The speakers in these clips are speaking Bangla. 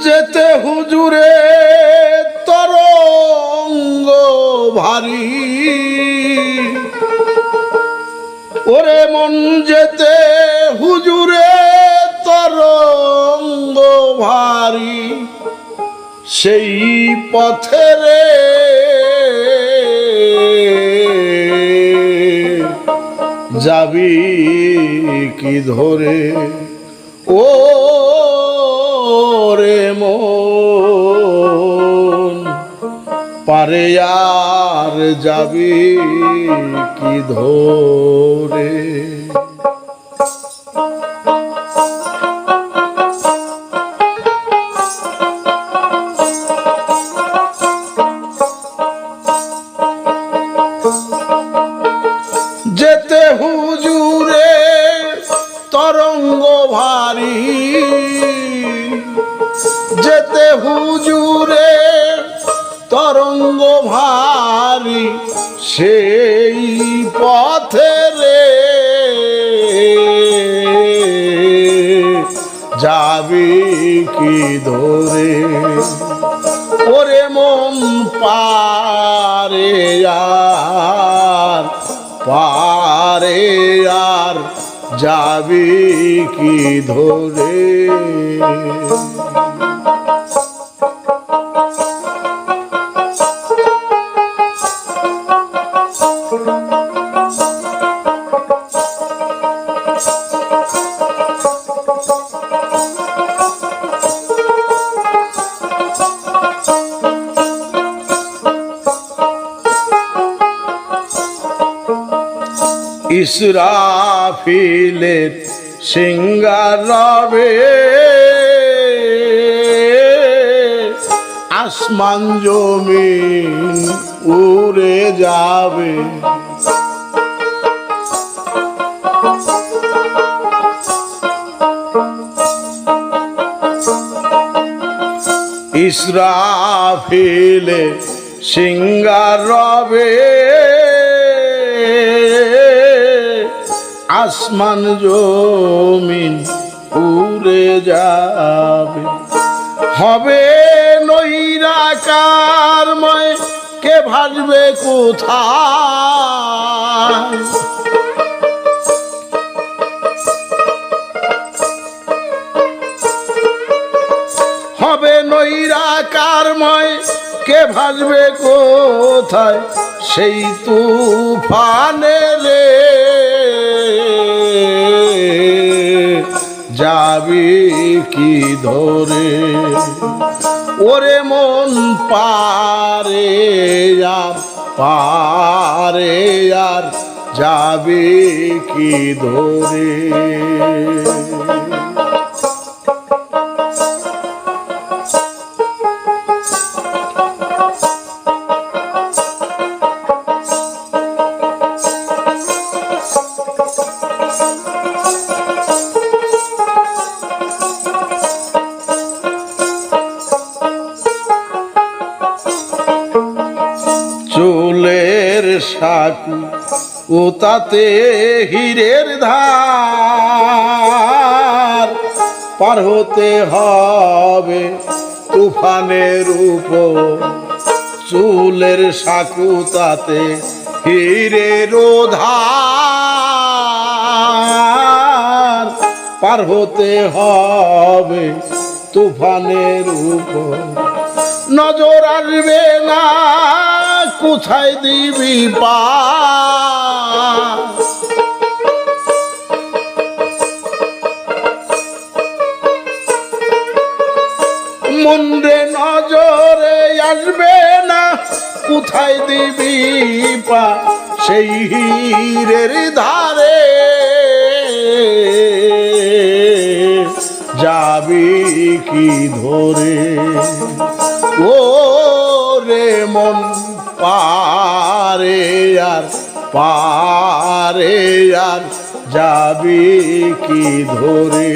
যেতে হুজুরে, তরঙ্গ ভারী। ওরে মন যেতে হুজুরে, তরঙ্গ ভারী। সেই পথে রে। যাবি কি ধরে? ও রে মন। পারে আর যাবি কি ধরে? যেতে হুজুরে তরঙ্গ ভারী হুজুরে, তরঙ্গ ভারী সেই পথে রে। যাবি কি ধরে? ওরে মন পারে আর পারে আর, যাবি কি ধরে? ইসরাফিলের সিঙ্গার রবে আসমান জমিন উড়ে যাবে। ইসরাফিলে সিঙ্গার রবে আসমান জমিন উড়ে যাবে। হবে নৈরাকারময়, কে ভাসবে কোথায়? হবে কে ভাসবে কোথায়? সেই তুফানে কি ধরে? ওরে মন পারে আর পারে আর যাবে কি ধরে? সাকু ও তাতে হীরের ধার। পার হতে হবে তুফানের উপর, চুলের সাকু তাতে হীরের ধার। পার হতে হবে তুফানের উপর, নজর আসবে না। কোথায় দিবি পা মুন্ডে নজরে আসবে না, কোথায় দিবি পা সেই হীরের ধারে যাবি কি ধরে? ও রে মন পারে আর পারে আর যাবি কি ধরে?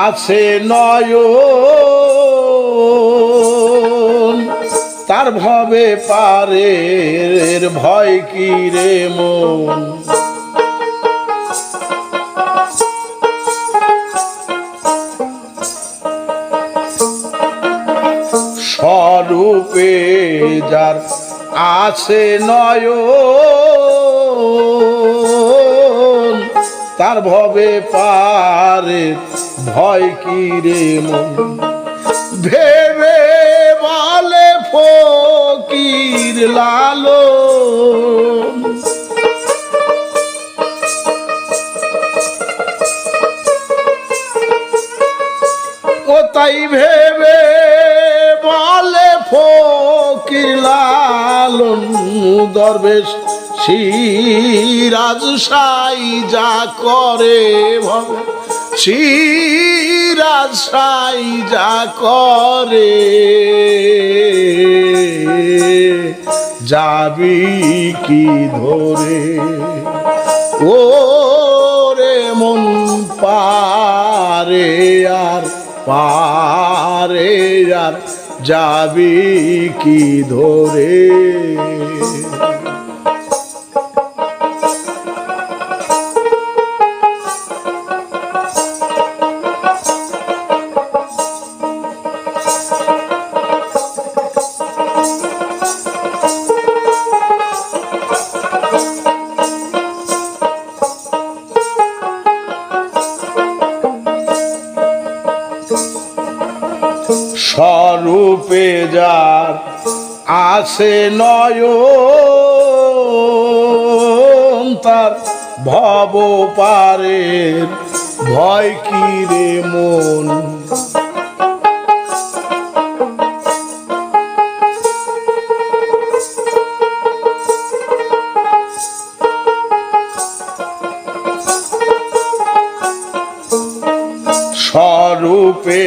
আছে নয় তার ভবে পারে ভয় কি রে মন? স্বরূপে যার আছে নয় তার ভবে পারে ভয় কি রে মন? ভেবে বলে ফকির লালো ও তাই ভেবে বলে ফকির লালন। দরবেশ সিরাজ সাই যা করে ভবে সাই যা করে, যাবি কি ধরে? ও রে মন পারে আর পারে আর যাবি কি ধরে? স্বরূপে যার আছে নয় তার ভব পারে ভয় কি রে মন? স্বরূপে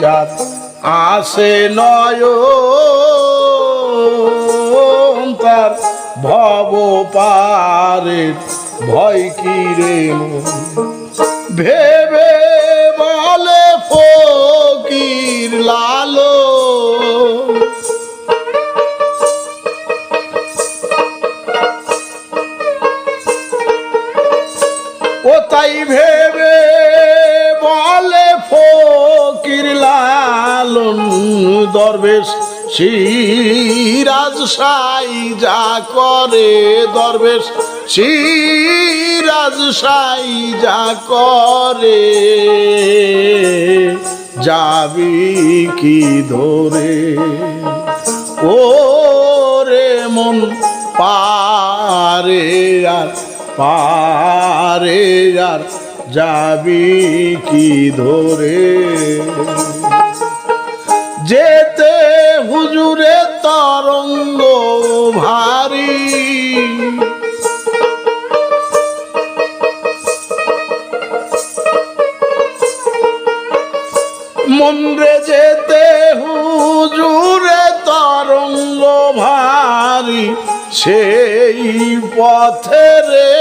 যাত আসে নয় তার ভব পারে ভয় কি রে? ভেবে বলে ফকির লালো দরবেশ সাই যা করে দরবেশ সিরাজ সাই যা করে। যাবি কি ধরে? ও রে মন পারে আর পারে আর, যাবি কি ধরে? যেতে হুজুরে তরঙ্গ ভারী। মন্দ্রে যেতে হুজুরে তরঙ্গ ভারী, সেই পথে রে।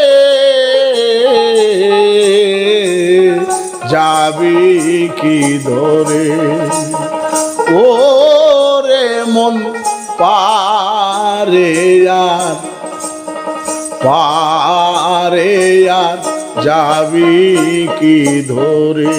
যাবি কি ধরে? ও পারে আর পারে আর যাবি কি ধরে?